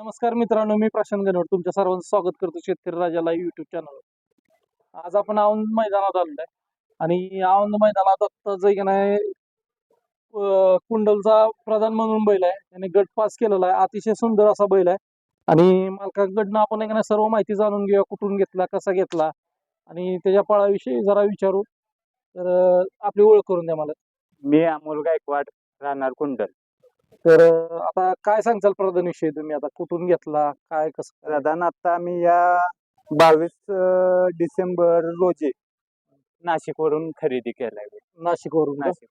नमस्कार मित्रांनो मी प्रशांत गणवट तुमच्या सर्वांचं स्वागत करतो शेतकरी राजाला युट्यूब चॅनलवर आज आपण औंध मैदानात आलेलो आहे आणि औंध मैदानात आता जे की नाही कुंडलचा प्रधान म्हणून बैल आहे. त्याने गट पास केलेला आहे. अतिशय सुंदर असा बैल आहे. आणि मालकाकडनं आपण एक सर्व माहिती जाणून घेऊया कुठून घेतला कसा घेतला आणि त्याच्या पळाविषयी जरा विचारू. तर आपली ओळख करून द्या मला. मी अमोल गायकवाड राहणार कुंडल. तर आता काय सांगचाल प्रधान विषयी तुम्ही? आता कुठून घेतला? काय कसं? प्रधान आता आम्ही या बावीस डिसेंबर रोजी नाशिक वरून खरेदी केलाय. नाशिकवरून का? नाशिक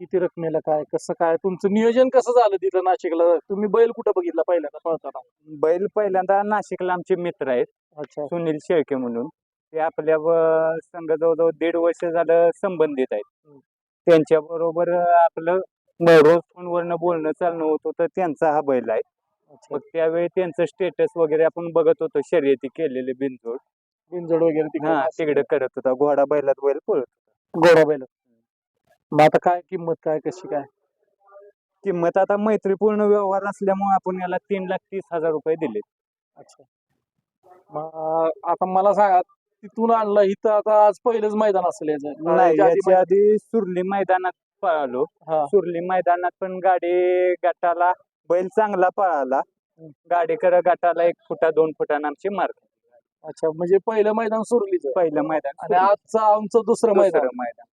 किती रकमेला काय कसं काय? तुमचं नियोजन कसं झालं तिथं नाशिकला? तुम्ही बैल कुठं बघितला पहिल्यांदा पळताना? बैल पहिल्यांदा नाशिकला आमचे मित्र आहेत. अच्छा. सुनील शेळके म्हणून. ते आपल्या संघ जवळजवळ दीड वर्ष झालं संबंधित आहेत. त्यांच्या बरोबर आपलं रोज फोनवरनं बोलणं चालणं होत होतं त्यांचा हा बैल आहे. मग त्यावेळी त्यांचं स्टेटस वगैरे आपण बघत होतो शर्यती केलेले बिनजोड. बिनजोड वगैरे तिकडे हा. तिकडे करत होता. घोडा बैलात बैल पळत घोडा बैल मग आता काय किंमत काय कशी काय? किंमत आता मैत्रीपूर्ण व्यवहार असल्यामुळे आपण याला तीन लाख तीस हजार रुपये दिले अच्छा. मग आता मला सांगा तिथून आणलं इथं आता आज पहिलंच मैदान असेल याचं. नाही याच्या आधी सुरली मैदानात पळालो. हा. सुरली मैदानात पण गाडी गटाला बैल चांगला पळाला. गाडीकडे गटाला एक फुटा दोन फुटानं आमची मार्क अच्छा म्हणजे पहिलं मैदान सुरलीचं. पहिलं मैदान आणि आजचं आमचं दुसरं मैदान दुसरं मैदान.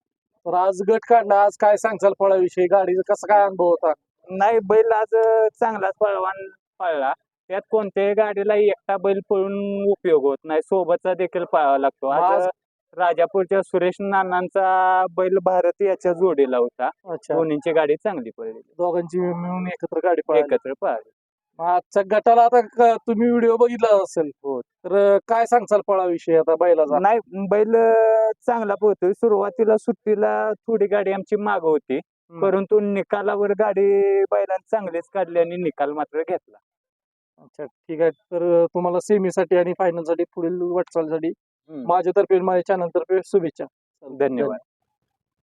तर आज गट काढला आज काय सांगचाल पळाविषयी? गाडीचा कसा काय अनुभव होता? नाही बैल आज चांगलाच पळवान पळला. त्यात कोणत्याही गाडीला एकटा बैल पळून उपयोग होत नाही. सोबतचा देखील पळावा लागतो. आज आज- राजापूरच्या सुरेश नानांचा बैल भारत याच्या जोडीला होता. अच्छा. दोन्हीची गाडी चांगली पडली दोघांची मिळून एकत्र गाडी पळाली. एकत्र पळाली. मग आजच्या गटाला आता क- तुम्ही व्हिडिओ बघितला असेल. हो. तर काय सांगचाल पळाविषयी आता बैलाचा? नाही बैल अं, चांगला पोहतोय सुरुवातीला सुट्टीला थोडी गाडी आमची माग होती. परंतु निकालावर गाडी बैलांनी चांगलीच काढली आणि निकाल मात्र घेतला. अच्छा ठीक आहे. तर तुम्हाला सेमीसाठी आणि फायनलसाठी पुढील वाटचालीसाठी. माझ्यातर्फे माझ्या चॅनल तर्फे शुभेच्छा. धन्यवाद.